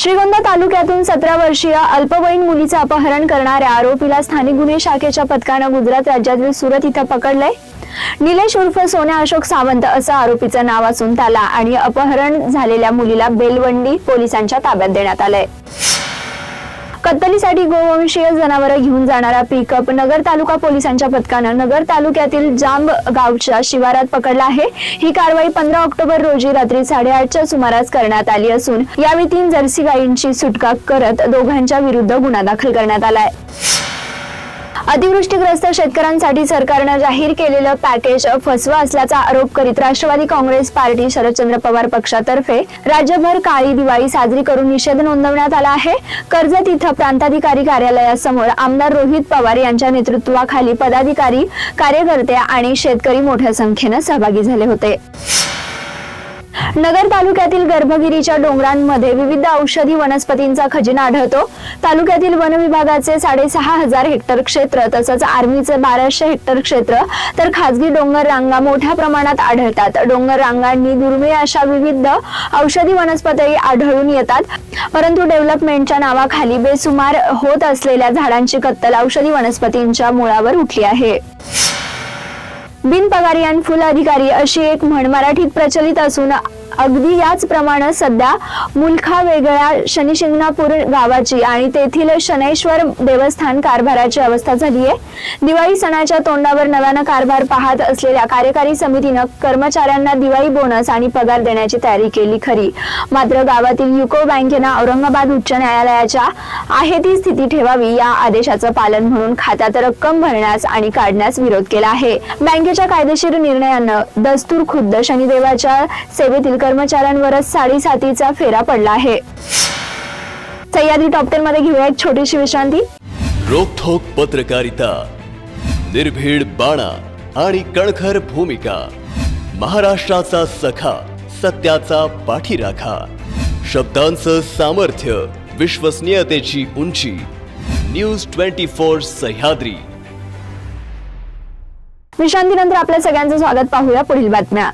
श्रीगोंदा तालुक्यातून सतरा वर्षीय अल्पवयीन मुलीचं अपहरण करणाऱ्या आरोपीला स्थानिक गुन्हे शाखेच्या पथकानं गुजरात राज्यातील सुरत इथं पकडलंय. निलेश उर्फ सोन्या अशोक सावंत असं आरोपीचं नाव असून त्याला आणि अपहरण झालेल्या मुलीला बेलवंडी पोलिसांच्या ताब्यात देण्यात आलंय. कत्तलीसाठी गोवंशीय जनावरं घेऊन जाणारा पिकअप नगर तालुका पोलिसांच्या पथकानं नगर तालुक्यातील जांब गावच्या शिवारात पकडला आहे. ही कारवाई पंधरा ऑक्टोबर रोजी रात्री साडेआठच्या सुमारास करण्यात आली असून यावेळी तीन जर्सी गायींची सुटका करत दोघांच्या विरुद्ध गुन्हा दाखल करण्यात आलाय अतिवृष्टीग्रस्त शेतकऱ्यांसाठी सरकारनं जाहीर केलेलं पॅकेज फसवा असल्याचा आरोप करीत राष्ट्रवादी काँग्रेस पार्टी शरदचंद्र पवार पक्षातर्फे राज्यभर काळी दिवाळी साजरी करून निषेध नोंदवण्यात आला आहे. कर्जत इथं प्रांताधिकारी कार्यालयासमोर आमदार रोहित पवार यांच्या नेतृत्वाखाली पदाधिकारी कार्यकर्ते आणि शेतकरी मोठ्या संख्येनं सहभागी झाले होते. नगर तालुक्यातील गर्भगिरीच्या डोंगरांमध्ये विविध औषधी वनस्पतींचा खजिना आढळतो. तालुक्यातील वन विभागाचे साडेसहा हजार हेक्टर क्षेत्र तसंच आर्मीचे बाराशे हेक्टर क्षेत्र तर खासगी डोंगर रांगा मोठ्या प्रमाणात आढळतात. डोंगर रांगांनी दुर्मिळ अशा विविध औषधी वनस्पती आढळून येतात. परंतु डेव्हलपमेंटच्या नावाखाली बेसुमार होत असलेल्या झाडांची कत्तल औषधी वनस्पतींच्या मुळावर उठली आहे. बिनपगारी आणि फुल अधिकारी अशी एक म्हण मराठीत प्रचलित असून अगदी याच प्रमाणे सध्या मुलखा वेगळ्या शनिशिंगणापूर गावाची आणि तेथील शनैश्वर देवस्थान कारभाराची अवस्था झाली आहे. दिवाळी सणाच्या तोंडावर नव्यानं कारभार पाहत असलेल्या कार्यकारी समितीनं कर्मचाऱ्यांना दिवाळी बोनस आणि पगार देण्याची तयारी केली खरी. मात्र गावातील युको बँकेनं औरंगाबाद उच्च न्यायालयाच्या आहे ती स्थिती ठेवावी या आदेशाचं पालन म्हणून खात्यात रक्कम भरण्यास आणि काढण्यास विरोध केला आहे. बँकेच्या कायदेशीर निर्णयानं दस्तूर खुद्द शनिदेवाच्या सेवेतील कर्मचाऱ्यांवरच साडेसातीचा फेरा पडला आहे. सह्याद्री टॉप टेन मध्ये घेऊया एक छोटीशी विश्रांती. रोखोक पत्रकारिता निर्भीड बाणा आणि कणखर भूमिका महाराष्ट्राचा सखा सत्याचा पाठीराखा शब्दांचं सामर्थ्य विश्वसनीयतेची उंची न्यूज ट्वेंटी फोर सह्याद्री. विश्रांतीनंतर आपल्या सगळ्यांचं स्वागत पाहूया पुढील बातम्या.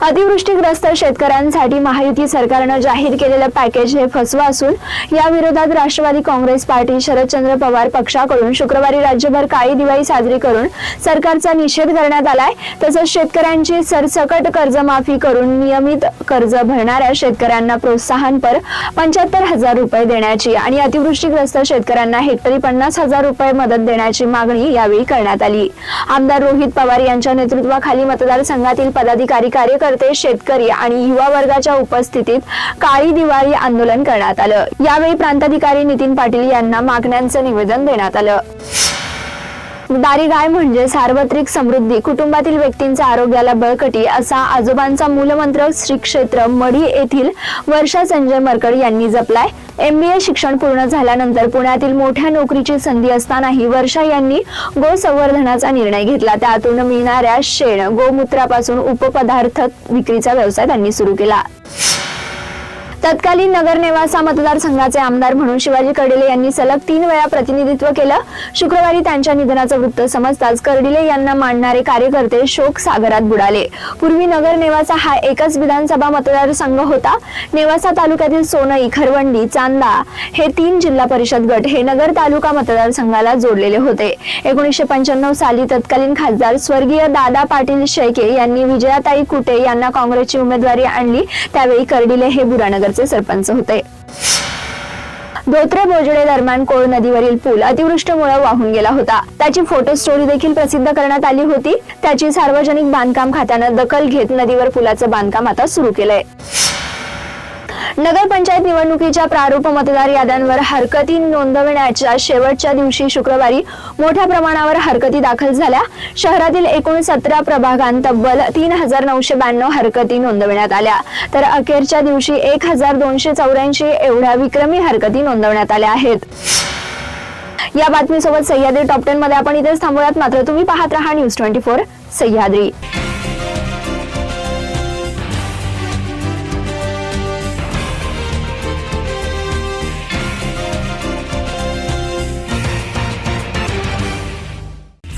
अतिवृष्टीग्रस्त शेतकऱ्यांसाठी महायुती सरकारनं जाहीर केलेलं पॅकेज हे फसवं असून या विरोधात राष्ट्रवादी काँग्रेस पार्टी शरदचंद्र पवार पक्षाकडून शुक्रवारी राज्यभर काळी दिवाळी साजरी करून सरकारचा निषेध करण्यात आलाय. तसंच शेतकऱ्यांची सरसकट कर्जमाफी करून नियमित कर्ज भरणाऱ्या शेतकऱ्यांना प्रोत्साहनपर पंच्याहत्तर हजार रुपये देण्याची आणि अतिवृष्टीग्रस्त शेतकऱ्यांना हेक्टरी पन्नास हजार रुपये मदत देण्याची मागणी यावेळी करण्यात आली. आमदार रोहित पवार यांच्या नेतृत्वाखाली मतदारसंघातील पदाधिकारी कार्य कार्यकर्ते शेतकरी आणि युवा वर्गाच्या उपस्थितीत काळी दिवाळी आंदोलन करण्यात आलं. यावेळी प्रांताधिकारी नितीन पाटील यांना मागण्यांचं निवेदन देण्यात आलं. दारी गाय म्हणजे सार्वत्रिक समृद्धी. कुटुंबातील व्यक्तींच्या आरोग्याला बळकटी असा आजोबांचा मूलमंत्र श्री क्षेत्र मढी येथील वर्षा संजय मरकड यांनी जपलाय. एमबीए शिक्षण पूर्ण झाल्यानंतर पुण्यातील मोठ्या नोकरीची संधी असतानाही वर्षा यांनी गो संवर्धनाचा निर्णय घेतला. त्यातून मिळणाऱ्या शेण गोमूत्रापासून उपपदार्थ विक्रीचा व्यवसाय त्यांनी सुरू केला. तत्कालीन नगर नेवासा मतदारसंघाचे आमदार म्हणून शिवाजी कर्डिले यांनी सलग तीन वेळा प्रतिनिधित्व केलं. शुक्रवारी त्यांच्या निधनाचं वृत्त समजताच कर्डिले यांना मांडणारे कार्यकर्ते शोक सागरात बुडाले. पूर्वी नगर नेवासा हा एकच विधानसभा मतदारसंघ होता. नेवासा तालुक्यातील सोनई खरवंडी चांदा हे तीन जिल्हा परिषद गट हे नगर तालुका मतदारसंघाला जोडलेले होते. एकोणीसशे पंच्याण्णव साली तत्कालीन खासदार स्वर्गीय दादा पाटील शेळके यांनी विजयाताई कुटे यांना काँग्रेसची उमेदवारी आणली. त्यावेळी कर्डिले हे बुरानगर बुरानगरचे सरपंच होते. धोत्रे बोजडे दरम्यान कोळ नदीवरील पूल अतिवृष्टीमुळे वाहून गेला होता. त्याची फोटो स्टोरी देखील प्रसिद्ध करण्यात आली होती. त्याची सार्वजनिक बांधकाम खात्यानं दखल घेत नदीवर पुलाचं बांधकाम आता सुरू केलंय. नगरपंचायत निवडणुकीच्या प्रारूप मतदार याद्यांवर हरकती नोंदविण्याच्या शेवटच्या दिवशी शुक्रवारी मोठ्या प्रमाणावर हरकती दाखल झाल्या. शहरातील एकूण सतरा प्रभागांत तब्बल तीन हजार नऊशे ब्याण्णव हरकती नोंदवण्यात आल्या. तर अखेरच्या दिवशी एक हजार दोनशे चौऱ्याऐंशी एवढ्या विक्रमी हरकती नोंदवण्यात आल्या आहेत. या बातमीसोबत सह्याद्री टॉप टेन मध्ये आपण इथेच थांबूयात. मात्र तुम्ही पाहत राहा news twenty four Sahyadri.